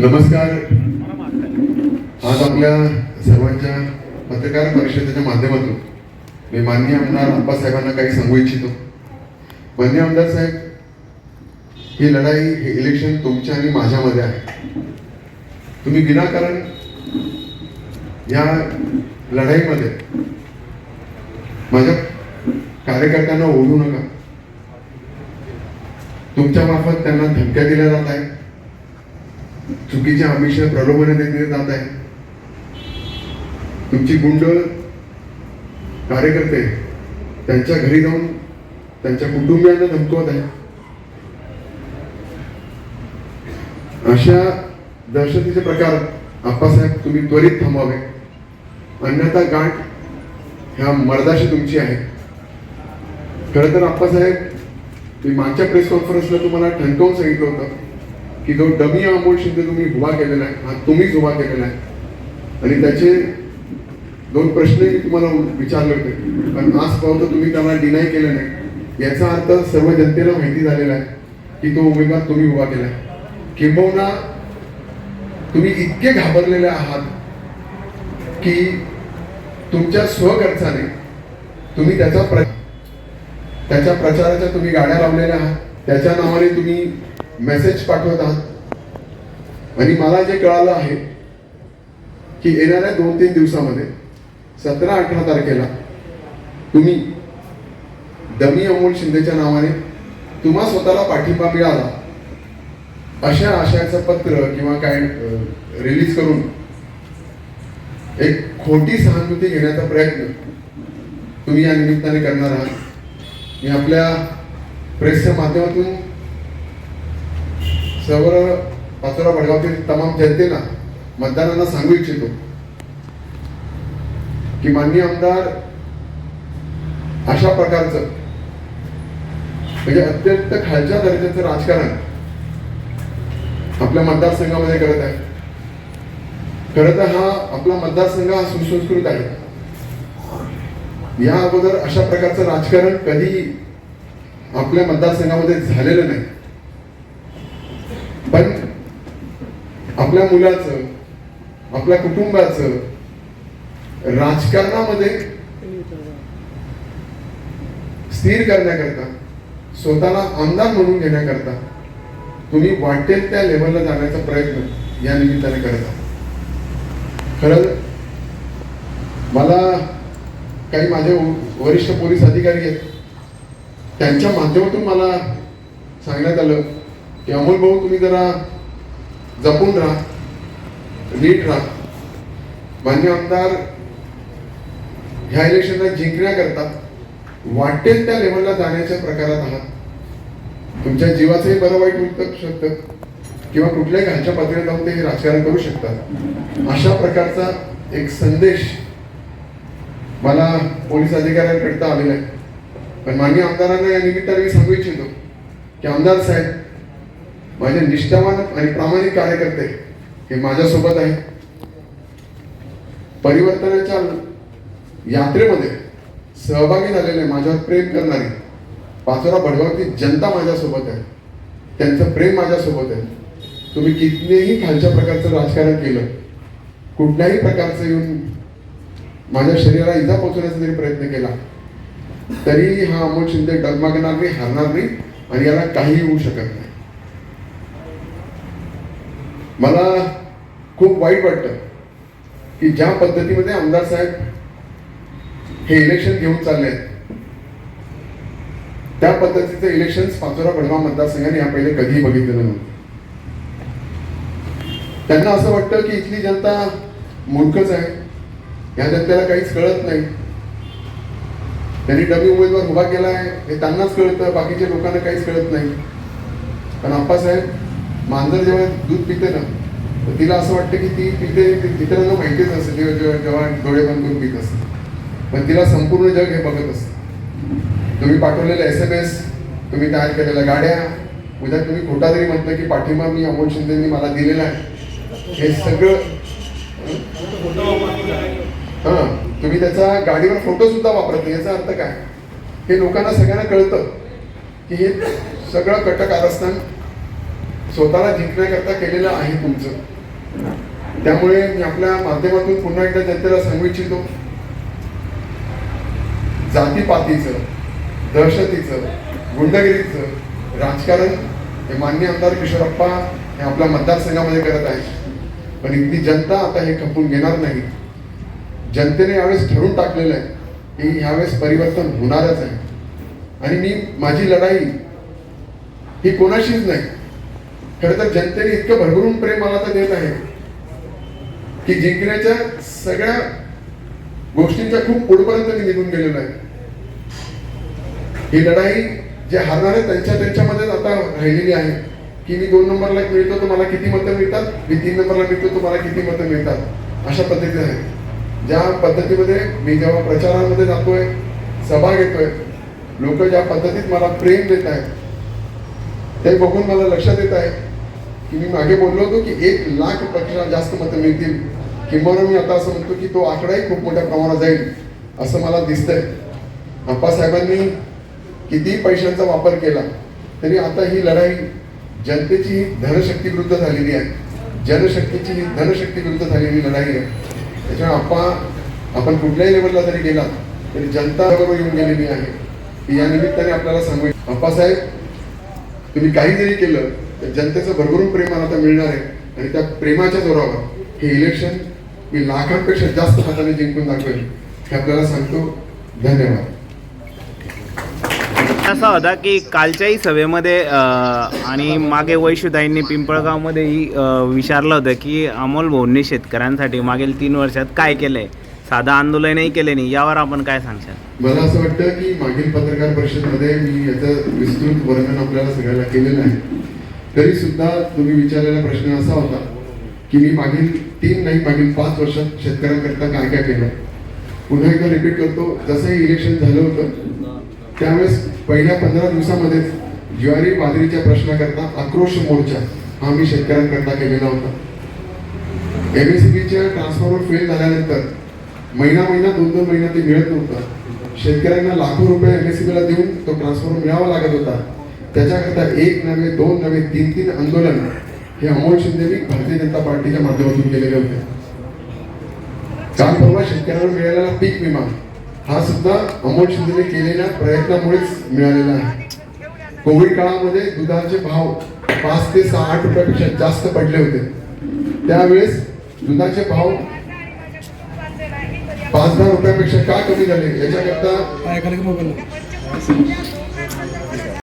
नमस्कार. आज आपल्या सर्वांच्या पत्रकार परिषदेच्या माध्यमातून मी माननीय आमदार आप्पासाहेबांना काही सांगू इच्छितो. माननीय आमदार साहेब ही लढाई हे इलेक्शन तुमच्या आणि माझ्यामध्ये आहे. तुम्ही विनाकारण या लढाईमध्ये माझ्या कार्यकर्त्यांना ओढू नका. तुमच्या मार्फत त्यांना धमक्या दिल्या जात आहेत. चुकीच्या आमिष प्रलोभन दिले जात आहे. तुमची गुंड कार्यकर्ते त्यांच्या घरी जाऊन त्यांच्या कुटुंबियांना धमकवत आहे. अशा दहशतीचे प्रकार आप्पासाहेब तुम्ही त्वरित थांबावे अन्यथा गाठ ह्या मर्दाशी तुमची आहे. खरं तर आप्पासाहेब मी मागच्या प्रेस कॉन्फरन्सला तुम्हाला ठणकावून सांगितलं होतं. की जो डमी अमोल शिंदे तुम्ही उभा केलेला आहे हा तुम्हीच उभा केलेला आहे. आणि त्याचे दोन प्रश्न मी तुम्हाला विचारले होते. पण आज पाहतो तुम्ही त्यांना डिनाय केलं नाही. याचा अर्थ सर्व जनतेला माहिती झालेला आहे की तो उमेदवार तुम्ही उभा केलाय. किंबहुना तुम्ही इतके घाबरलेले आहात की तुमच्या स्वखर्चाने तुम्ही त्याचा प्र त्याच्या प्रचाराच्या तुम्ही गाड्या लावलेल्या आहात. त्याच्या नावाने तुम्ही मेसेज पाठवत आहात. आणि मला जे कळालं आहे की येणाऱ्या दोन तीन दिवसामध्ये सतरा अठरा तारखेला तुम्ही दमी अमोल शिंदेच्या नावाने तुम्हा स्वतःला पाठिंबा मिळाला अशा आशयाचं पत्र किंवा काय रिलीज करून एक खोटी सहानुभूती घेण्याचा प्रयत्न तुम्ही या निमित्ताने करणार आहात. मी आपल्या प्रेसच्या माध्यमातून सर्व पाचोरा भडगावतील तमाम जनतेला मतदारांना सांगू इच्छितो की माननीय आमदार अशा प्रकारचं म्हणजे अत्यंत खालच्या दर्जाचं राजकारण आपल्या मतदारसंघामध्ये करत आहे. खरं तर हा आपला मतदारसंघ हा सुसंस्कृत आहे. या अगोदर अशा प्रकारचं राजकारण कधी आपल्या मतदारसंघामध्ये झालेलं नाही. पण आपल्या मुलाचं आपल्या कुटुंबाचं राजकारणामध्ये स्थिर करण्याकरता स्वतःला आमदार म्हणून घेण्याकरता तुम्ही वाटेल त्या लेवलला जाण्याचा प्रयत्न या निमित्ताने करत आहात. खरं मला काही माझे वरिष्ठ पोलीस अधिकारी आहेत त्यांच्या माध्यमातून मला सांगण्यात आलं की अमोल भाऊ तुम्ही जरा जपून राहा नीट राहा. मान्य आमदार ह्या इलेक्शनला जिंकण्याकरता वाटेल त्या लेवलला जाण्याच्या प्रकारात आहात. तुमच्या जीवाचंही बरं वाईट होऊ शकतं किंवा कुठल्याही घालच्या पातळीवर जाऊन ते राजकारण करू शकतात. अशा प्रकारचा एक संदेश मला पोलीस अधिकाऱ्यांकडता आलेला आहे. पण माननीय आमदारांना या निमित्ताने मी सांगू इच्छितो की आमदार साहेब माझे निष्ठावान आणि प्रामाणिक कार्यकर्ते हे माझ्यासोबत आहे परिवर्तनाच्या यात्रेमध्ये सहभागी झालेले माझ्यावर प्रेम करणारी पाचोरा बडगावची जनता माझ्यासोबत आहे. त्यांचं प्रेम माझ्यासोबत आहे. तुम्ही कितीही खालच्या प्रकारचं राजकारण केलं कुठल्याही प्रकारचं येऊन माझ्या शरीराला इजा पोचवण्याचा जरी प्रयत्न केला तरी हा अमोल शिंदे डगमगणार नाही हरणार नाही आणि याला काही होऊ शकत नाही. मला खूप वाईट वाटतं की ज्या पद्धतीमध्ये आमदार साहेब हे इलेक्शन घेऊन चालले आहेत त्या पद्धतीचं इलेक्शन पाचोरा बडगाव मतदारसंघाने या पहिले कधीही बघितलेलं नव्हतं. त्यांना असं वाटतं की इथली जनता मूर्खच आहे या जनतेला काहीच कळत नाही. त्यांनी डबी उमेदवार उभा केला आहे हे त्यांनाच कळतं बाकीच्या लोकांना काहीच कळत नाही. पण आप्पासाहेब मांजर जेव्हा दूध पिते ना तर तिला असं वाटतं की ती पिते इतरांना माहितीच असते जेव्हा जेव्हा जेव्हा डोळे बंद करून पित असते. पण तिला संपूर्ण जग हे बघत असतं. तुम्ही पाठवलेले एस एम एस तुम्ही तयार केलेल्या गाड्या उद्या तुम्ही खोटा जरी म्हटलं की पाठिंबा मी अमोल शिंदेनी मला दिलेला आहे. हे सगळं हां? तुम्ही त्याचा गाडीवर फोटो सुद्धा वापरत याचा अर्थ काय? हे लोकांना सगळ्यांना कळतं की हे सगळं कटक कारस्थान स्वतःला जिंकण्याकरता केलेलं आहे तुमचं. त्यामुळे मी आपल्या माध्यमातून पुन्हा एकदा जनतेला सांगू इच्छितो. जातीपातीचं दहशतीचं गुंडगिरीचं राजकारण हे मान्य आमदार किशोरप्पा हे आपल्या मतदारसंघामध्ये करत आहेत. पण इथली जनता आता हे खपून घेणार नाही. जनतेने यावेळेस ठरवून टाकलेलं आहे की ह्यावेळेस परिवर्तन होणारच आहे. आणि मी माझी लढाई ही कोणाशीच नाही. खरं तर जनतेने इतकं भरभरून प्रेम मला तर देत आहे की जिंकण्याच्या सगळ्या गोष्टींच्या खूप पुढपर्यंत मी निघून गेलेलो आहे. ही लढाई जे हरणारे आहे त्यांच्या त्यांच्यामध्येच आता राहिलेली आहे की मी दोन नंबरला मिळतो तर मला किती मतं मिळतात? मी तीन नंबरला मिळतो तर मला किती मतं मिळतात? अशा पद्धतीने आहे. ज्या पद्धतीमध्ये मी जेव्हा प्रचारामध्ये जातोय सभा घेतोय लोक ज्या पद्धतीत मला प्रेम देत आहेत ते बघून मला लक्षात येत आहे की मी मागे बोललो होतो की एक लाखपेक्षा जास्त मतं मिळतील. किंबहुना मी आता असं म्हणतो की तो आकडाही खूप मोठ्या प्रमाणात जाईल असं मला दिसतंय. आप्पासाहेबांनी कितीही पैशांचा वापर केला तरी आता ही लढाई जनतेची ही धनशक्ती विरुद्ध झालेली आहे. जनशक्तीची ही धनशक्ती विरुद्ध झालेली लढाई आहे. त्याच्यामुळे आप्पा आपण कुठल्याही लेवलला जरी गेला तरी जनता बरोबर येऊन गेलेली आहे. की या निमित्ताने आपल्याला सांगू आप्पासाहेब तुम्ही काही जरी केलं तर जनतेचं भरभरून प्रेम मला आता मिळणार आहे. आणि त्या प्रेमाच्या जोरावर हे इलेक्शन मी लाखांपेक्षा जास्त हाताने जिंकून दाखवेल हे आपल्याला सांगतो. धन्यवाद. असा होता की कालच्याही सभेमध्ये आणि मागे वैशुताईंनी पिंपळगावमध्येही विचारलं होतं की अमोल भाऊंनी शेतकऱ्यांसाठी मागील तीन वर्षात काय केलं आहे साधं आंदोलनही केले नाही. यावर आपण काय सांगशाल? मला असं वाटतं की मागील पत्रकार परिषदमध्ये मी याचं विस्तृत वर्णन आपल्याला सगळ्याला केलेलं आहे. तरी सुद्धा तुम्ही विचारलेला प्रश्न असा होता की मी मागील तीन नाही मागील पाच वर्षात शेतकऱ्यांकरता काय काय केलं? पुन्हा एकदा रिपीट करतो जसं इलेक्शन झालं होतं त्यावेळेस पहिल्या पंधरा दिवसामध्ये ज्वारी बाजरीच्या प्रश्नाकरता आक्रोश मोर्चा हा मी शेतकऱ्यांकरता केलेला होता. एमएससीबीच्या ट्रान्सफॉर्मर फेल झाल्यानंतर महिना महिना दोन दोन महिना ते मिळत नव्हतं. शेतकऱ्यांना लाखो रुपये एमएससीबीला देऊन तो ट्रान्सफॉर्मर मिळावा लागत होता. त्याच्याकरता एक नव्हे दोन नव्हे तीन तीन आंदोलन हे अमोल शिंदेनी भारतीय जनता पार्टीच्या माध्यमातून केलेले होते. काल परवा शेतकऱ्यांना मिळालेला पीक विमा हा सुद्धा अमोल शिंदेने केलेल्या प्रयत्नामुळेच मिळालेला आहे. कोविड काळामध्ये दुधाचे भाव पाच ते सहा आठ रुपयापेक्षा जास्त पडले होते. त्यावेळेस दुधाचे भाव पाच हजार रुपयापेक्षा का कमी झाले? याच्याकरता काय मोबाईल